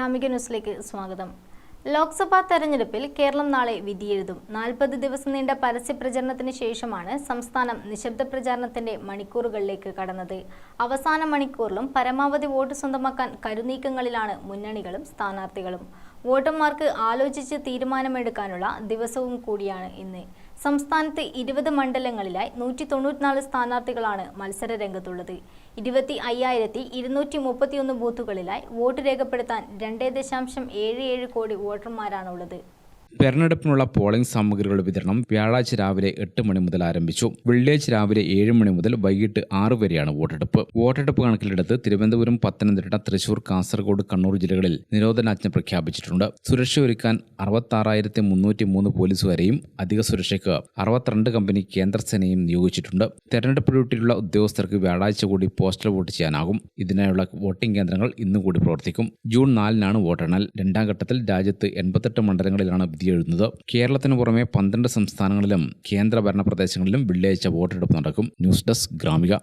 ഗ്രാമിക ന്യൂസിലേക്ക് സ്വാഗതം. ലോക്സഭാ തെരഞ്ഞെടുപ്പിൽ കേരളം നാളെ വിധിയെഴുതും. നാൽപ്പത് ദിവസം നീണ്ട പരസ്യ പ്രചരണത്തിന് ശേഷമാണ് സംസ്ഥാനം നിശബ്ദ പ്രചാരണത്തിന്റെ മണിക്കൂറുകളിലേക്ക് കടന്നത്. അവസാന മണിക്കൂറിലും പരമാവധി വോട്ട് സ്വന്തമാക്കാൻ കരുനീക്കങ്ങളിലാണ് മുന്നണികളും സ്ഥാനാർത്ഥികളും. വോട്ടർമാർക്ക് ആലോചിച്ച് തീരുമാനമെടുക്കാനുള്ള ദിവസവും കൂടിയാണ് ഇന്ന്. സംസ്ഥാനത്ത് ഇരുപത് മണ്ഡലങ്ങളിലായി നൂറ്റി തൊണ്ണൂറ്റിനാല് സ്ഥാനാർത്ഥികളാണ് മത്സര രംഗത്തുള്ളത്. ഇരുപത്തി അയ്യായിരത്തി ഇരുന്നൂറ്റി മുപ്പത്തിയൊന്ന് ബൂത്തുകളിലായി വോട്ട് രേഖപ്പെടുത്താൻ രണ്ടേ ദശാംശം ഏഴ് ഏഴ് കോടി വോട്ടർമാരാണുള്ളത്. തെരഞ്ഞെടുപ്പിനുള്ള പോളിംഗ് സാമഗ്രികളുടെ വിതരണം വ്യാഴാഴ്ച രാവിലെ എട്ട് മണി മുതൽ ആരംഭിച്ചു. വെള്ളിയാഴ്ച രാവിലെ ഏഴ് മണി മുതൽ വൈകിട്ട് ആറ് വരെയാണ് വോട്ടെടുപ്പ്. വോട്ടെടുപ്പ് കണക്കിലെടുത്ത് തിരുവനന്തപുരം പത്തനംതിട്ട തൃശൂർ കാസർഗോഡ് കണ്ണൂർ ജില്ലകളിൽ നിരോധനാജ്ഞ പ്രഖ്യാപിച്ചിട്ടുണ്ട്. സുരക്ഷ ഒരുക്കാൻ അറുപത്താറായിരത്തി മുന്നൂറ്റി മൂന്ന് പോലീസുകാരെയും അധിക സുരക്ഷയ്ക്ക് അറുപത്തിരണ്ട് കമ്പനി കേന്ദ്രസേനയും നിയോഗിച്ചിട്ടുണ്ട്. തെരഞ്ഞെടുപ്പ് ഡ്യൂട്ടിയിലുള്ള ഉദ്യോഗസ്ഥർക്ക് വ്യാഴാഴ്ച കൂടി പോസ്റ്റൽ വോട്ട് ചെയ്യാനാകും. ഇതിനായുള്ള വോട്ടിംഗ് കേന്ദ്രങ്ങൾ ഇന്നുകൂടി പ്രവർത്തിക്കും. ജൂൺ നാലിനാണ് വോട്ടെണ്ണൽ. രണ്ടാം ഘട്ടത്തിൽ രാജ്യത്ത് എൺപത്തെട്ട് മണ്ഡലങ്ങളിലാണ് വിധിയെഴുതുന്നത് കേരളത്തിന് പുറമെ പന്ത്രണ്ട് സംസ്ഥാനങ്ങളിലും കേന്ദ്രഭരണ പ്രദേശങ്ങളിലും വെള്ളിയാഴ്ച വോട്ടെടുപ്പ് നടക്കും. News desk Gramika.